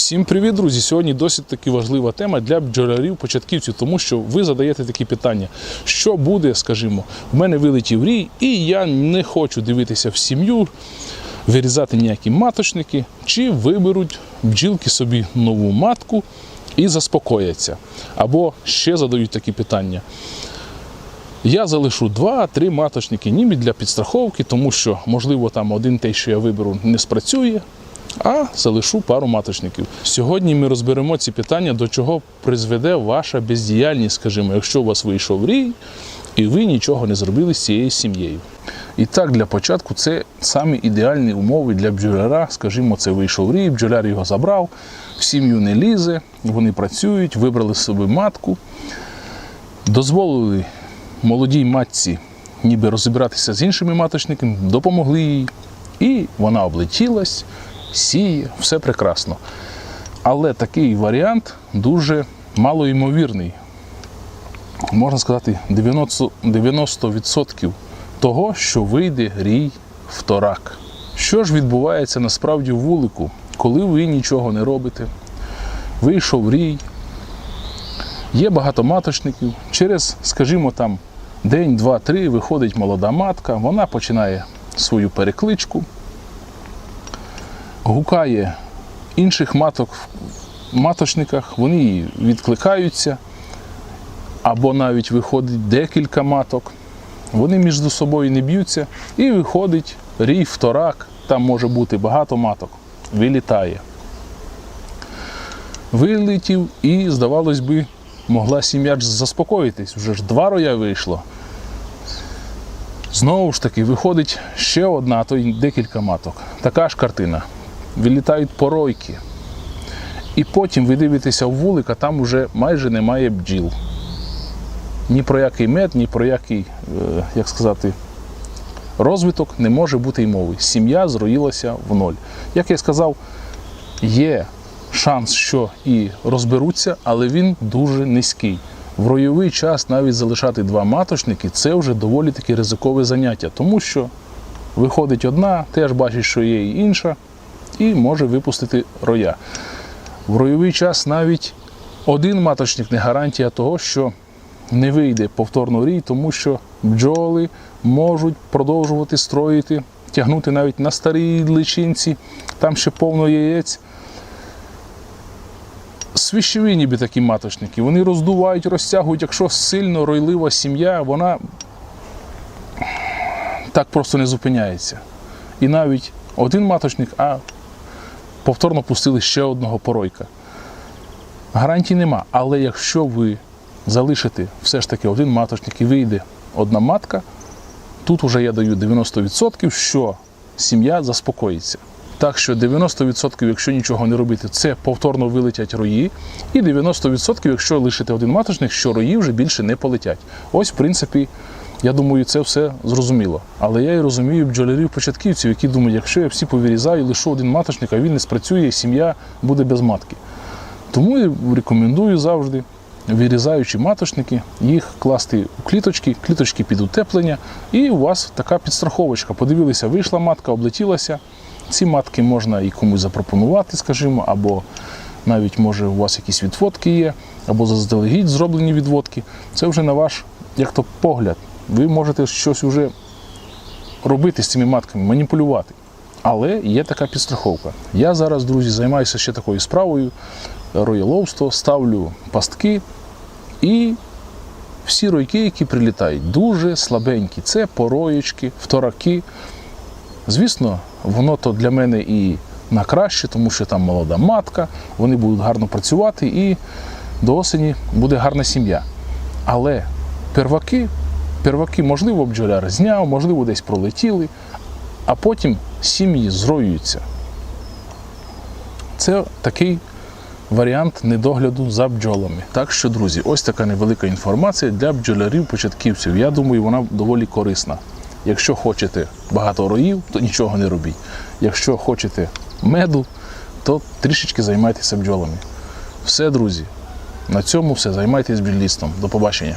Всім привіт, друзі! Сьогодні досить таки важлива тема для бджолярів-початківців, тому що ви задаєте такі питання: що буде, скажімо, в мене вилетів рій, і я не хочу дивитися в сім'ю, вирізати ніякі маточники, чи виберуть бджілки собі нову матку і заспокояться. Або ще задають такі питання. Я залишу два-три маточники, ніби для підстраховки, тому що, можливо, там один той, що я виберу, не спрацює, а залишу пару маточників. Сьогодні ми розберемо ці питання, до чого призведе ваша бездіяльність, скажімо, якщо у вас вийшов рій, і ви нічого не зробили з цією сім'єю. І так, для початку це самі ідеальні умови для бджоляра. Скажімо, це вийшов рій, бджоляр його забрав, в сім'ю не лізе, вони працюють, вибрали собі матку, дозволили молодій матці ніби розібратися з іншими маточниками, допомогли їй, і вона облетілась, сіє, все прекрасно. Але такий варіант дуже малоймовірний. Можна сказати, 90%, 90% того, що вийде рій в торак. Що ж відбувається насправді в вулику, коли ви нічого не робите? Вийшов рій, є багато маточників. Через, скажімо, там день, два, три виходить молода матка, вона починає свою перекличку, гукає інших маток в маточниках, вони відкликаються, або навіть виходить декілька маток. Вони між собою не б'ються, і виходить рій вторак, там може бути багато маток, вилітає. Вилетів і, здавалось би, могла сім'я заспокоїтись. Вже ж два роя вийшло. Знову ж таки, виходить ще одна, а то й декілька маток. Така ж картина. Вилітають поройки. І потім ви дивитеся в вулик, а там вже майже немає бджіл. Ні про який мед, ні про який, е, як сказати, розвиток не може бути й мови. Сім'я зроїлася в ноль. Як я сказав, є шанс, що і розберуться, але він дуже низький. В ройовий час навіть залишати два маточники це вже доволі таки ризикове заняття, тому що виходить одна, теж бачить, що є і інша, і може випустити роя. В ройовий час навіть один маточник не гарантія того, що не вийде повторно рій, тому що бджоли можуть продовжувати строїти, тягнути навіть на старій личинці, там ще повно яєць. Свіщові ніби такі маточники, вони роздувають, розтягують, якщо сильно ройлива сім'я, вона так просто не зупиняється. І навіть один маточник, а повторно пустили ще одного поройка. Гарантій нема. Але якщо ви залишите все ж таки один маточник і вийде одна матка, тут вже я даю 90%, що сім'я заспокоїться. Так що 90%, якщо нічого не робити, це повторно вилетять рої, і 90%, якщо лишити один маточник, що рої вже більше не полетять. Ось, в принципі, я думаю, це все зрозуміло. Але я і розумію бджолярів-початківців, які думають, якщо я всі повирізаю, лишу один маточник, а він не спрацює, і сім'я буде без матки. Тому я рекомендую завжди, вирізаючи маточники, їх класти у кліточки, кліточки під утеплення, і у вас така підстраховочка. Подивилися, вийшла матка, облетілася. Ці матки можна і комусь запропонувати, скажімо, або навіть може у вас якісь відводки є, або заздалегідь зроблені відводки. Це вже на ваш як то погляд. Ви можете щось вже робити з цими матками, маніпулювати. Але є така підстраховка. Я зараз, друзі, займаюся ще такою справою рояловство, ставлю пастки і всі ройки, які прилітають, дуже слабенькі. Це пороєчки, втораки. Звісно, воно то для мене і на краще, тому що там молода матка, вони будуть гарно працювати і до осені буде гарна сім'я. Але перваки, перваки, можливо, бджоляр зняв, можливо, десь пролетіли, а потім сім'ї зроюються. Це такий варіант недогляду за бджолами. Так що, друзі, ось така невелика інформація для бджолярів-початківців. Я думаю, вона доволі корисна. Якщо хочете багато роїв, то нічого не робіть. Якщо хочете меду, то трішечки займайтеся бджолами. Все, друзі, на цьому все. Займайтесь бджільництвом. До побачення.